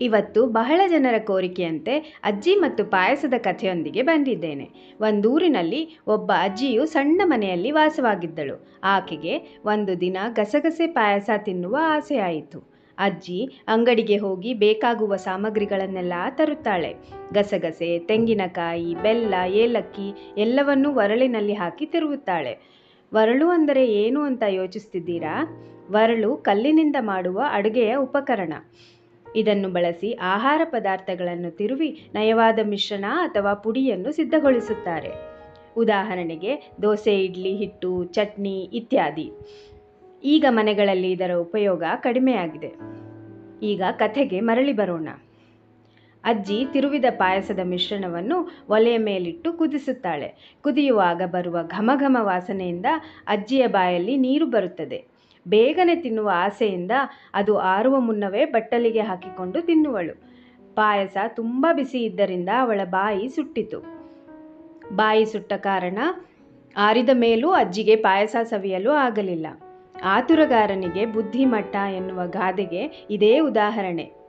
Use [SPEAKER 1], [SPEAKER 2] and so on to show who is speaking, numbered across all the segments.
[SPEAKER 1] ಇವತ್ತು ಬಹಳ ಜನರ ಕೋರಿಕೆಯಂತೆ ಅಜ್ಜಿ ಮತ್ತು ಪಾಯಸದ ಕಥೆಯೊಂದಿಗೆ ಬಂದಿದ್ದೇನೆ. ಒಂದೂರಿನಲ್ಲಿ ಒಬ್ಬ ಅಜ್ಜಿಯು ಸಣ್ಣ ಮನೆಯಲ್ಲಿ ವಾಸವಾಗಿದ್ದಳು. ಆಕೆಗೆ ಒಂದು ದಿನ ಗಸಗಸೆ ಪಾಯಸ ತಿನ್ನುವ ಆಸೆಯಾಯಿತು. ಅಜ್ಜಿ ಅಂಗಡಿಗೆ ಹೋಗಿ ಬೇಕಾಗುವ ಸಾಮಗ್ರಿಗಳನ್ನೆಲ್ಲ ತರುತ್ತಾಳೆ. ಗಸಗಸೆ, ತೆಂಗಿನಕಾಯಿ, ಬೆಲ್ಲ, ಏಲಕ್ಕಿ ಎಲ್ಲವನ್ನೂ ಒರಳಿನಲ್ಲಿ ಹಾಕಿ ತಿರುಗುತ್ತಾಳೆ ವರಳು ಅಂದರೆ ಏನು? ಅಂತ ಯೋಚಿಸ್ತಿದ್ದೀರಾ? ವರಳು ಕಲ್ಲಿನಿಂದ ಮಾಡುವ ಅಡುಗೆಯ ಉಪಕರಣ. ಇದನ್ನು ಬಳಸಿ ಆಹಾರ ಪದಾರ್ಥಗಳನ್ನು ತಿರುವಿ ನಯವಾದ ಮಿಶ್ರಣ ಅಥವಾ ಪುಡಿಯನ್ನು ಸಿದ್ಧಗೊಳಿಸುತ್ತಾರೆ. ಉದಾಹರಣೆಗೆ ದೋಸೆ, ಇಡ್ಲಿ, ಹಿಟ್ಟು, ಚಟ್ನಿ ಇತ್ಯಾದಿ. ಈಗ ಮನೆಗಳಲ್ಲಿ ಇದರ ಉಪಯೋಗ ಕಡಿಮೆಯಾಗಿದೆ. ಈಗ ಕಥೆಗೆ ಮರಳಿ ಬರೋಣ. ಅಜ್ಜಿ ತಿರುವಿದ ಪಾಯಸದ ಮಿಶ್ರಣವನ್ನು ಒಲೆಯ ಮೇಲಿಟ್ಟು ಕುದಿಸುತ್ತಾಳೆ. ಕುದಿಯುವಾಗ ಬರುವ ಘಮ ಘಮ ವಾಸನೆಯಿಂದ ಅಜ್ಜಿಯ ಬಾಯಲ್ಲಿ ನೀರು ಬರುತ್ತದೆ. ಬೇಗನೆ ತಿನ್ನುವ ಆಸೆಯಿಂದ ಅದು ಆರುವ ಮುನ್ನವೇ ಬಟ್ಟಲಿಗೆ ಹಾಕಿಕೊಂಡು ತಿನ್ನುವಳು. ಪಾಯಸ ತುಂಬ ಬಿಸಿ ಇದ್ದರಿಂದ ಅವಳ ಬಾಯಿ ಸುಟ್ಟಿತು. ಬಾಯಿ ಸುಟ್ಟ ಕಾರಣ ಆರಿದ ಮೇಲೂ ಅಜ್ಜಿಗೆ ಪಾಯಸ ಸವಿಯಲು ಆಗಲಿಲ್ಲ. ಆತುರಗಾರನಿಗೆ ಬುದ್ಧಿಮಟ್ಟ ಎನ್ನುವ ಗಾದೆಗೆ ಇದೇ ಉದಾಹರಣೆ.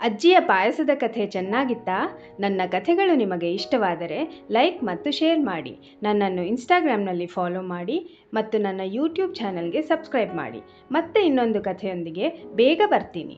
[SPEAKER 1] ಅಜ್ಜಿಯ ಪಾಯಸದ ಕಥೆ ಚೆನ್ನಾಗಿತ್ತಾ? ನನ್ನ ಕಥೆಗಳು ನಿಮಗೆ ಇಷ್ಟವಾದರೆ ಲೈಕ್ ಮತ್ತು ಶೇರ್ ಮಾಡಿ. ನನ್ನನ್ನು ಇನ್ಸ್ಟಾಗ್ರಾಮ್ನಲ್ಲಿ ಫಾಲೋ ಮಾಡಿ ಮತ್ತು ನನ್ನ ಯೂಟ್ಯೂಬ್ ಚಾನಲ್ಗೆ ಸಬ್ಸ್ಕ್ರೈಬ್ ಮಾಡಿ. ಮತ್ತೆ ಇನ್ನೊಂದು ಕಥೆಯೊಂದಿಗೆ ಬೇಗ ಬರ್ತೀನಿ.